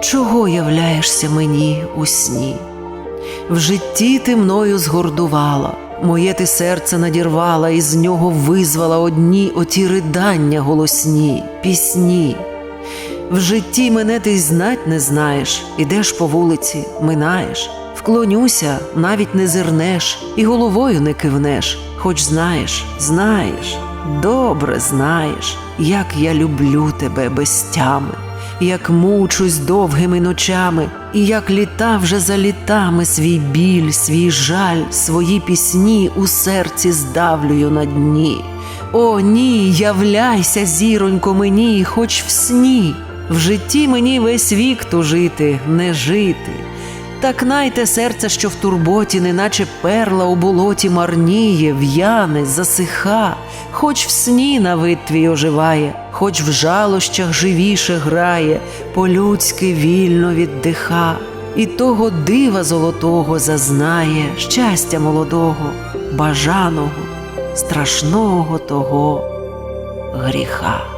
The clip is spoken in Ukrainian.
Чого являєшся мені у сні? В житті ти мною згордувала, моє ти серце надірвала, і з нього визвала одні оті ридання голосні, пісні. В житті мене ти й знать не знаєш, ідеш по вулиці, минаєш, вклонюся, навіть не зирнеш, і головою не кивнеш, хоч знаєш, знаєш, добре знаєш, як я люблю тебе без тями як мучусь довгими ночами, і як літа вже за літами свій біль, свій жаль, свої пісні у серці здавлюю на дні. О, ні, являйся, зіронько, мені, хоч в сні. В житті мені весь вік тужити, не жити. Так найте серце, що в турботі, неначе перла у болоті марніє, в'яне, засиха, хоч в сні на твій оживає, хоч в жалощах живіше грає, по-людськи вільно віддиха, і того дива золотого зазнає, щастя молодого, бажаного, страшного того гріха.